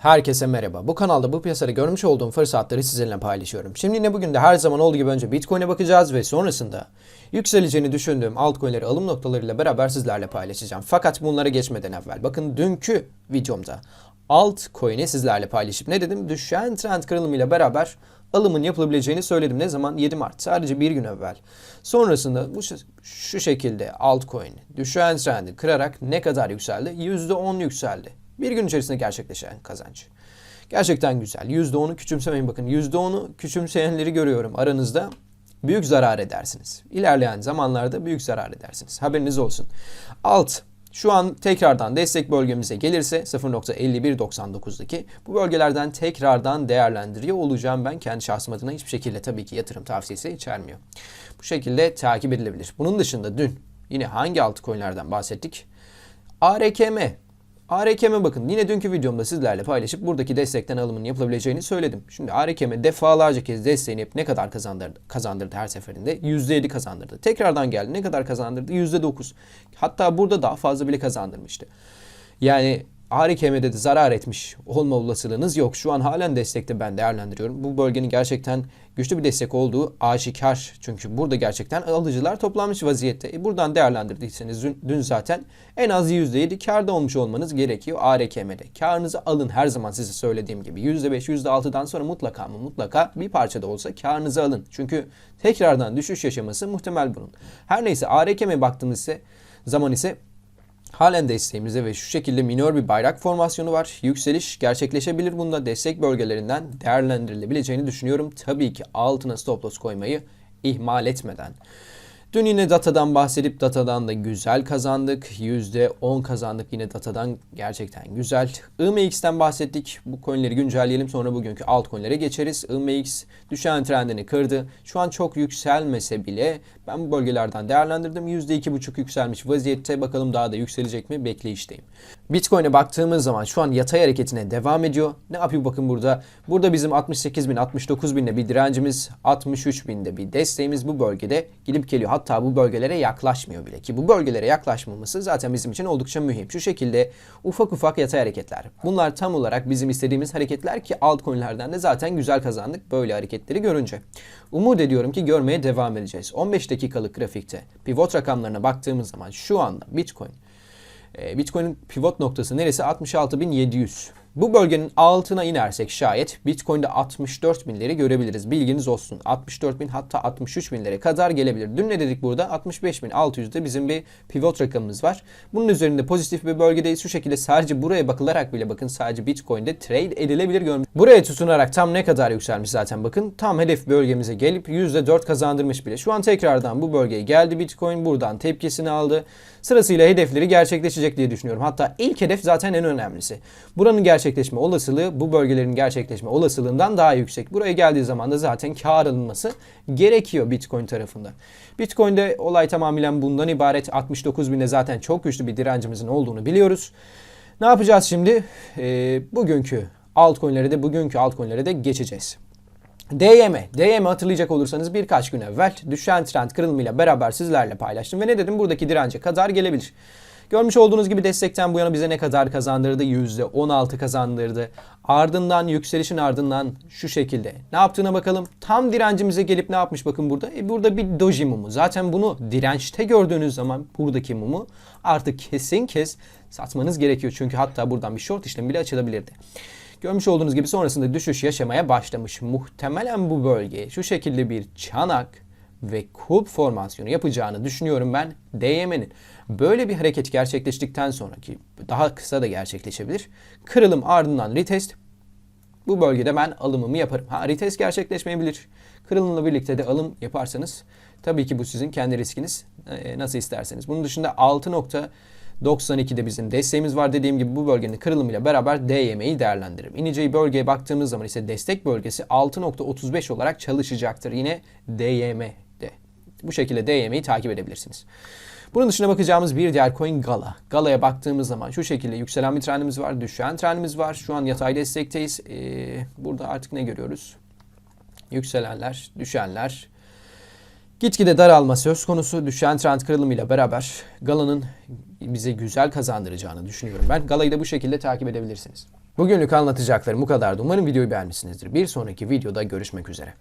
Herkese merhaba. Bu kanalda bu piyasada görmüş olduğum fırsatları sizinle paylaşıyorum. Şimdi yine bugün de her zaman olduğu gibi önce Bitcoin'e bakacağız ve sonrasında yükseleceğini düşündüğüm altcoin'leri alım noktalarıyla beraber sizlerle paylaşacağım. Fakat bunlara geçmeden evvel bakın dünkü videomda altcoin'i sizlerle paylaşıp ne dedim? Düşen trend kırılımıyla beraber alımın yapılabileceğini söyledim. Ne zaman? 7 Mart. Sadece bir gün evvel. Sonrasında bu şu şekilde altcoin düşen trendi kırarak ne kadar yükseldi? %10 yükseldi. Bir gün içerisinde gerçekleşen kazanç. Gerçekten güzel. %10'u küçümsemeyin bakın. %10'u küçümseyenleri görüyorum aranızda. Büyük zarar edersiniz. İlerleyen zamanlarda büyük zarar edersiniz. Haberiniz olsun. Alt şu an tekrardan destek bölgemize gelirse 0.5199'daki bu bölgelerden tekrardan değerlendiriyor olacağım ben kendi şahsım adına hiçbir şekilde tabii ki yatırım tavsiyesi içermiyor. Bu şekilde takip edilebilir. Bunun dışında dün yine hangi altcoin'lerden bahsettik? ARKM ARKM'e bakın yine dünkü videomda sizlerle paylaşıp buradaki destekten alımın yapılabileceğini söyledim. Şimdi ARKM defalarca kez desteğini hep ne kadar kazandırdı, kazandırdı her seferinde? %7 kazandırdı. Tekrardan geldi ne kadar kazandırdı? %9. Hatta burada daha fazla bile kazandırmıştı. Yani ARKM'de de zarar etmiş olma olasılığınız yok. Şu an halen destekte ben değerlendiriyorum. Bu bölgenin gerçekten güçlü bir destek olduğu aşikar. Çünkü burada gerçekten alıcılar toplanmış vaziyette. E buradan değerlendirdiyseniz dün, zaten en az %7 karda olmuş olmanız gerekiyor ARKM'de. Karınızı alın her zaman size söylediğim gibi. %5, %6'dan sonra mutlaka mı mutlaka bir parça da olsa karınızı alın. Çünkü tekrardan düşüş yaşaması muhtemel bunun. Her neyse ARKM'e baktığımız zaman ise Halen desteğimizde ve şu şekilde minor bir bayrak formasyonu var. Yükseliş gerçekleşebilir. Bunda destek bölgelerinden değerlendirilebileceğini düşünüyorum. Tabii ki altına stop loss koymayı ihmal etmeden. Dün yine datadan bahsedip datadan da güzel kazandık. %10 kazandık yine datadan gerçekten güzel. IMX'ten bahsettik. Bu coinleri güncelleyelim sonra bugünkü altcoin'lere geçeriz. IMX düşen trendini kırdı. Şu an çok yükselmese bile ben bu bölgelerden değerlendirdim. %2,5 yükselmiş vaziyette. Bakalım daha da yükselecek mi? Bekleyişteyim. Bitcoin'e baktığımız zaman şu an yatay hareketine devam ediyor. Ne yapıyor bakın burada? Burada bizim 68 bin, 69 binle bir direncimiz, 63 binde bir desteğimiz bu bölgede gidip geliyor. Hatta bu bölgelere yaklaşmıyor bile ki bu bölgelere yaklaşmaması zaten bizim için oldukça mühim. Şu şekilde ufak ufak yatay hareketler. Bunlar tam olarak bizim istediğimiz hareketler ki altcoin'lerden de zaten güzel kazandık böyle hareketleri görünce. Umut ediyorum ki görmeye devam edeceğiz. 15 dakikalık grafikte pivot rakamlarına baktığımız zaman şu anda Bitcoin Bitcoin'in pivot noktası neresi? 66.700. Bu bölgenin altına inersek şayet Bitcoin'de 64 binleri görebiliriz. Bilginiz olsun. 64 bin hatta 63 binlere kadar gelebilir. Dün ne dedik burada? 65 bin 600'de bizim bir pivot rakamımız var. Bunun üzerinde pozitif bir bölgedeyiz. Şu şekilde sadece buraya bakılarak bile bakın sadece Bitcoin'de trade edilebilir görmüş. Buraya tutunarak tam ne kadar yükselmiş zaten bakın. Tam hedef bölgemize gelip %4 kazandırmış bile. Şu an tekrardan bu bölgeye geldi Bitcoin. Buradan tepkisini aldı. Sırasıyla hedefleri gerçekleşecek diye düşünüyorum. Hatta ilk hedef zaten en önemlisi. Buranın gerçekleşme olasılığı bu bölgelerin gerçekleşme olasılığından daha yüksek. Buraya geldiği zaman da zaten kar alınması gerekiyor Bitcoin tarafında. Bitcoin'de olay tamamen bundan ibaret. 69 binde zaten çok güçlü bir direncimizin olduğunu biliyoruz. Ne yapacağız şimdi? Ee, bugünkü altcoin'lere de bugünkü altcoin'lere de geçeceğiz. DYM. DYM hatırlayacak olursanız birkaç gün evvel düşen trend kırılımıyla beraber sizlerle paylaştım ve ne dedim buradaki dirence kadar gelebilir. Görmüş olduğunuz gibi destekten bu yana bize ne kadar kazandırdı? %16 kazandırdı. Ardından yükselişin ardından şu şekilde. Ne yaptığına bakalım. Tam direncimize gelip ne yapmış bakın burada. E burada bir doji mumu. Zaten bunu dirençte gördüğünüz zaman buradaki mumu artık kesin kes satmanız gerekiyor. Çünkü hatta buradan bir short işlem bile açılabilirdi. Görmüş olduğunuz gibi sonrasında düşüş yaşamaya başlamış. Muhtemelen bu bölge şu şekilde bir çanak ve kulp formasyonu yapacağını düşünüyorum ben DYM'nin. Böyle bir hareket gerçekleştikten sonraki daha kısa da gerçekleşebilir. Kırılım ardından retest. Bu bölgede ben alımımı yaparım. Ha retest gerçekleşmeyebilir. Kırılımla birlikte de alım yaparsanız tabii ki bu sizin kendi riskiniz. Ee, nasıl isterseniz. Bunun dışında 6 nokta 92'de bizim desteğimiz var. Dediğim gibi bu bölgenin kırılımıyla beraber DYM'yi değerlendiririm. İneceği bölgeye baktığımız zaman ise destek bölgesi 6.35 olarak çalışacaktır. Yine DYM'de. Bu şekilde DYM'yi takip edebilirsiniz. Bunun dışına bakacağımız bir diğer coin Gala. Gala'ya baktığımız zaman şu şekilde yükselen bir trendimiz var, düşen trendimiz var. Şu an yatay destekteyiz. Ee, burada artık ne görüyoruz? Yükselenler, düşenler, Gitgide daralma söz konusu düşen trend kırılımıyla beraber Gala'nın bize güzel kazandıracağını düşünüyorum ben. Gala'yı da bu şekilde takip edebilirsiniz. Bugünlük anlatacaklarım bu kadardı. Umarım videoyu beğenmişsinizdir. Bir sonraki videoda görüşmek üzere.